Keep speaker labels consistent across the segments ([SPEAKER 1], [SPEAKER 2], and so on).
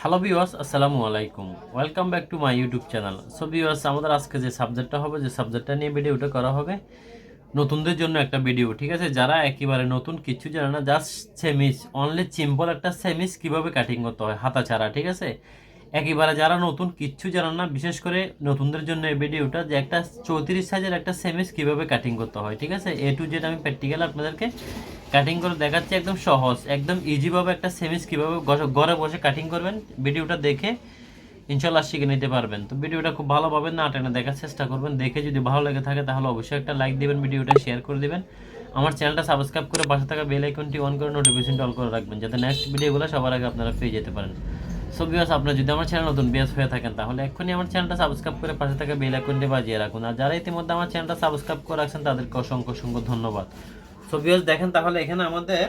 [SPEAKER 1] Hello viewers আসসালামু আলাইকুম। Welcome back to my YouTube channel so viewers আমাদের আজকে যে সাবজেক্টটা হবে, যে সাবজেক্টটা নিয়ে ভিডিওটা করা হবে, নতুনদের জন্য একটা ভিডিও ঠিক আছে? যারা একেবারে নতুন, কিছু জানে না জাস্ট সেমিস অনলি সিম্পল একটা সেমিস কীভাবে কাটিং করতে হয় হাতা ছাড়া ঠিক আছে? একেবারে যারা নতুন কিচ্ছু জানেন না, বিশেষ করে নতুনদের জন্য এই ভিডিওটা যে একটা চৌত্রিশ সাইজের একটা সেমিস কীভাবে কাটিং করতে হয়, ঠিক আছে? এ টু জেড আমি প্র্যাকটিক্যাল আপনাদেরকে কাটিং করে দেখাচ্ছি একদম সহজ, একদম ইজিভাবে একটা সেমিস কীভাবে ঘরে- বসে কাটিং করবেন ভিডিওটা দেখে ইনশাল্লাহ শিখে নিতে পারবেন। তো ভিডিওটা খুব ভালোভাবে না টেনে দেখার চেষ্টা করবেন। দেখে যদি ভালো লেগে থাকে, তাহলে অবশ্যই একটা লাইক দিবেন ভিডিওটা শেয়ার করে দিবেন। আমার চ্যানেলটা সাবস্ক্রাইব করে পাশে থাকা বেল আইকনটি অন করে নোটিফিকেশনটা অল করে রাখবেন, যাতে নেক্সট ভিডিওগুলো সবার আগে আপনারা পেয়ে যেতে পারেন। সো বিয়াস আপনারা যদি আমার চ্যানেল নতুন বিয়াস হয়ে থাকেন, তাহলে এক্ষুনি আমার চ্যানেলটা সাবস্ক্রাইব করে পাশে থাকা বেল আইকনটি বাজিয়ে রাখুন। আর যারা ইতিমধ্যে আমার চ্যানেলটা সাবস্ক্রাইব করে রাখছেন, তাদেরকে অসংখ্য অসংখ্য ধন্যবাদ। বিয়াস দেখেন তাহলে এখানে আমাদের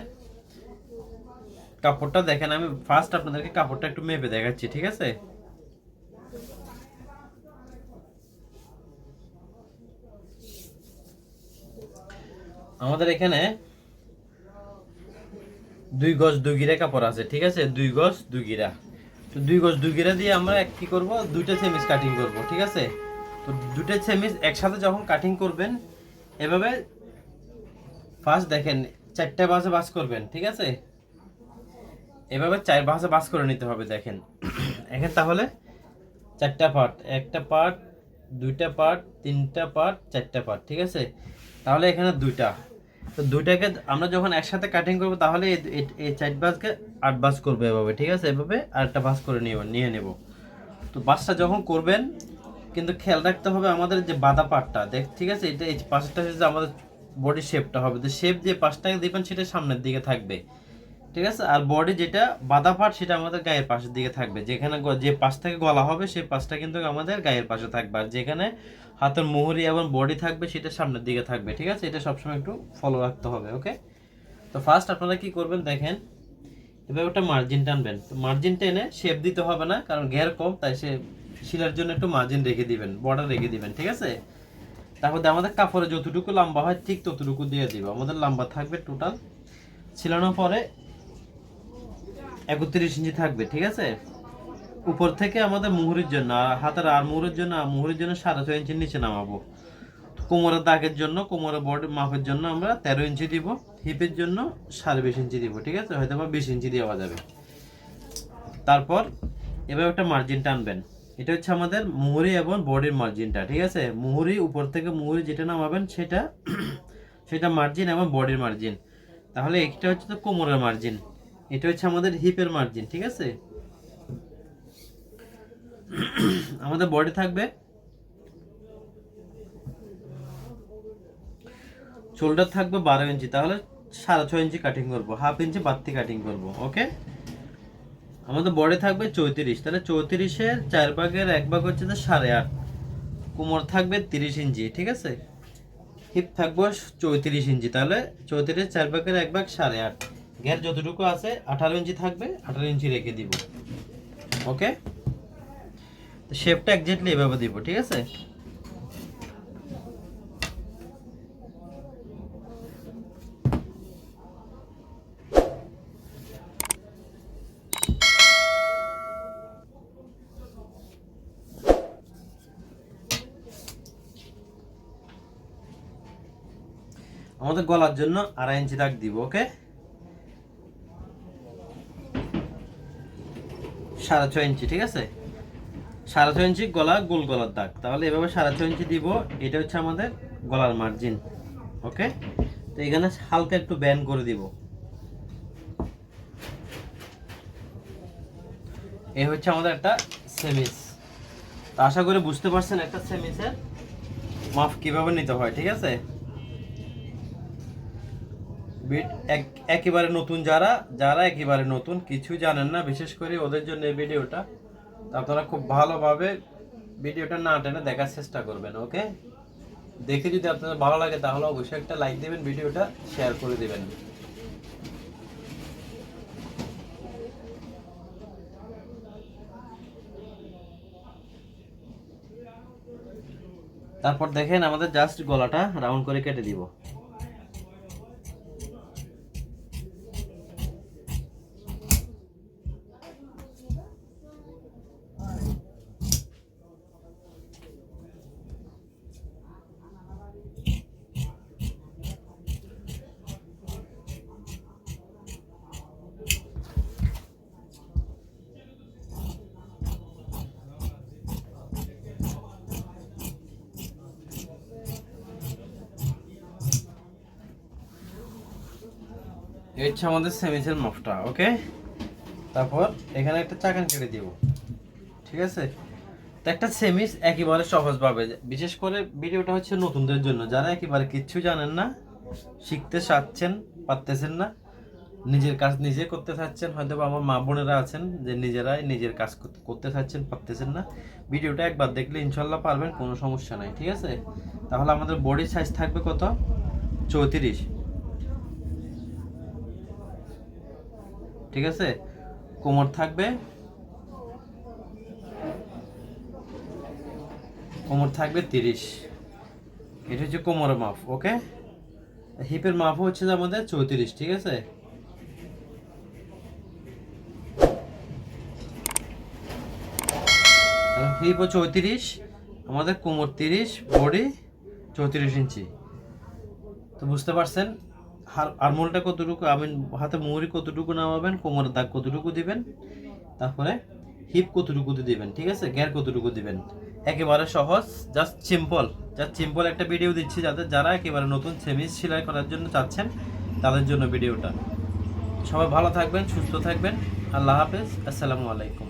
[SPEAKER 1] কাপড়টা দেখেন, আমি ফার্স্ট আপনাদেরকে কাপড়টা একটু মেপে দেখাচ্ছি, ঠিক আছে? আমাদের এখানে দুই গজ দুই গিরা কাপড় আছে, ঠিক আছে? দুই গজ দুই গিরা তো দুই গজ দুই গিরা দিয়ে আমরা কি করব? দুইটা সেমিস কাটিং করব, ঠিক আছে? তো দুইটা সেমিস একসাথে যখন কাটিং করবেন, এভাবে ফার্স্ট দেখেন, চারটা বাসে বাস করবেন, ঠিক আছে? এভাবে চার বাসে বাস করে নিতে হবে, দেখেন। এখন তাহলে চারটা পার্ট একটা পার্ট দুইটা পার্ট তিনটা পার্ট চারটা পার্ট ঠিক আছে? তাহলে এখানে দুইটা। তো দুইটাকে আমরা যখন একসাথে কাটিং করব, তাহলে এই- চার বাসকে আট বাস করব এভাবে, ঠিক আছে? এভাবে আরেকটা বাস করে নিয়ে নিয়ে নেব। তো বাসটা যখন করবেন, কিন্তু খেয়াল রাখতে হবে আমাদের যে বাদা পাটটা দেখ, ঠিক আছে? এটা এই পাশটা হচ্ছে আমাদের বডি শেপটা হবে। তো শেপ যে পাশটাকে দিবেন সেটা সামনের দিকে থাকবে। ঠিক আছে? আর বডি যেটা বাদা পাট সেটা আমাদের গায়ের পাশের দিকে থাকবে। যেখানে যে পাশ থেকে গলা হবে, সেই পাশটা কিন্তু আমাদের গায়ের পাশে থাকবে। আর যেখানে হাতের মুহুরি এবং বডি থাকবে, সেটা সামনের দিকে থাকবে। ঠিক আছে? এটা সবসময় একটু ফলো রাখতে হবে ওকে তো ফার্স্ট আপনারা কি করবেন, দেখেন। এবার ওটা মার্জিন টানবেন। তো মার্জিন টেনে শেপ দিতে হবে না, কারণ ঘের কম, তাই সে শিলার জন্য একটু মার্জিন রেখে দিবেন বর্ডার রেখে দিবেন, ঠিক আছে? তারপর আমাদের কাপড়ে যতটুকু লম্বা হয়, ঠিক ততটুকু দিয়ে দিব। আমাদের লম্বা থাকবে টোটাল ছিলানোর পরে একত্রিশ ইঞ্চি থাকবে, ঠিক আছে? উপর থেকে আমাদের মুহুরির জন্য, আর হাতের আর মুহুরের জন্য, আর মুহুরির জন্য সাড়ে ছয় ইঞ্চির নিচে নামাবো। কোমরের দাগের জন্য, কোমরের বডি মাপের জন্য আমরা তেরো ইঞ্চি দিব হিপের জন্য সাড়ে বিশ ইঞ্চি দিব, ঠিক আছে? হয়তো বা বিশ ইঞ্চি দেওয়া যাবে। তারপর এবার একটা মার্জিন টানবেন। এটা হচ্ছে আমাদের মুহুরি এবং বডির মার্জিনটা ঠিক আছে? মুহুরি, উপর থেকে মুহুরি যেটা নামাবেন, সেটা সেটা মার্জিন এবং বডির মার্জিন তাহলে এটা হচ্ছে তো কোমরের মার্জিন এটা হচ্ছে আমাদের হিপের মার্জিন ঠিক আছে? আমাদের বডি থাকবে শোল্ডার থাকবে বারো ইঞ্চি, তাহলে সাড়ে ছয় ইঞ্চি কাটিং করব হাফ ইঞ্চি বাড়তি কাটিং করব ওকে আমাদের বডি থাকবে চৌত্রিশ। তাহলে চৌত্রিশের চার ভাগের এক ভাগ হচ্ছে সাড়ে আট। কোমর থাকবে তিরিশ ইঞ্চি, ঠিক আছে? হিপ থাকবে চৌত্রিশ ইঞ্চি, তাহলে চৌত্রিশ চার ভাগের এক ভাগ সাড়ে আট। গ্যার যতটুকু আছে, আঠারো ইঞ্চি থাকবে, আঠারো ইঞ্চি রেখে দিব। ওকে? শেপটা একজাক্টলি এভাবে দিব, ঠিক আছে? আমাদের গলার জন্য আড়াই ইঞ্চি দাগ দিব ওকে সাড়ে ছয় ইঞ্চি, ঠিক আছে? সাড়ে ছয় ইঞ্চি গলা, গোল গলার দাগ। তাহলে এভাবে সাড়ে ছয় ইঞ্চি দিব, এটা হচ্ছে আমাদের গলার মার্জিন ওকে তো এখানে হালকা একটু ব্যান করে দিব। এই হচ্ছে আমাদের একটা সেমিস তো আশা করি বুঝতে পারছেন একটা সেমিসের মাপ কীভাবে নিতে হয়, ঠিক আছে? একেবারে নতুন যারা যারা একেবারে নতুন, কিছু জানেন না, বিশেষ করে ওদের জন্য এই ভিডিওটা। আপনারা খুব ভালোভাবে ভিডিওটা না টেনে দেখার চেষ্টা করবেন, ওকে? দেখে যদি আপনাদের ভালো লাগে, তাহলে অবশ্যই একটা লাইক দেবেন, ভিডিওটা শেয়ার করে দেবেন। তারপর দেখেন, আমাদের জাস্ট গলাটা রাউন্ড করে কেটে দিব। এই হচ্ছে আমাদের সেমিসের মাপটা, ওকে? তারপর এখানে একটা চাকান কেটে দিব, ঠিক আছে? তো একটা সেমিস একেবারে সহজভাবে, বিশেষ করে ভিডিওটা হচ্ছে নতুনদের জন্য, যারা একেবারে কিচ্ছু জানেন না, শিখতে চাচ্ছেন, পারতেছেন না, নিজের কাজ নিজে করতে চাচ্ছেন হয়তো আমার মা বোনেরা আছেন যে নিজেরাই নিজের কাজ করতে- চাচ্ছেন, পারতেছেন না, ভিডিওটা একবার দেখলে ইনশাল্লাহ পারবেন, কোনো সমস্যা নাই, ঠিক আছে? তাহলে আমাদের বডি সাইজ থাকবে কত? চৌত্রিশ। ঠিক আছে? কোমর থাকবে। কোমর থাকবে তিরিশ। এটা হচ্ছে কোমরের মাপ, ওকে? হিপের মাপ হচ্ছে আমাদের চৌত্রিশ, ঠিক আছে? হিপ চৌত্রিশ, আমাদের কোমর তিরিশ বডি চৌত্রিশ ইঞ্চি। তো বুঝতে পারছেন? আরমোলটা কতটুকু আমি হাতে মুহুরি কতটুকু নামাবেন, কোমরের দাগ কতটুকু দিবেন, তারপরে হিপ কতটুকু দিবেন, ঠিক আছে? গ্যার কতটুকু দিবেন। একেবারে সহজ জাস্ট সিম্পল জাস্ট সিম্পল একটা ভিডিও দিচ্ছি যাদের যারা একেবারে নতুন সেমিস সেলাই করার জন্য চাচ্ছেন, তাদের জন্য ভিডিওটা সবাই ভালো থাকবেন, সুস্থ থাকবেন। আল্লাহ হাফেজ, আসসালামু আলাইকুম।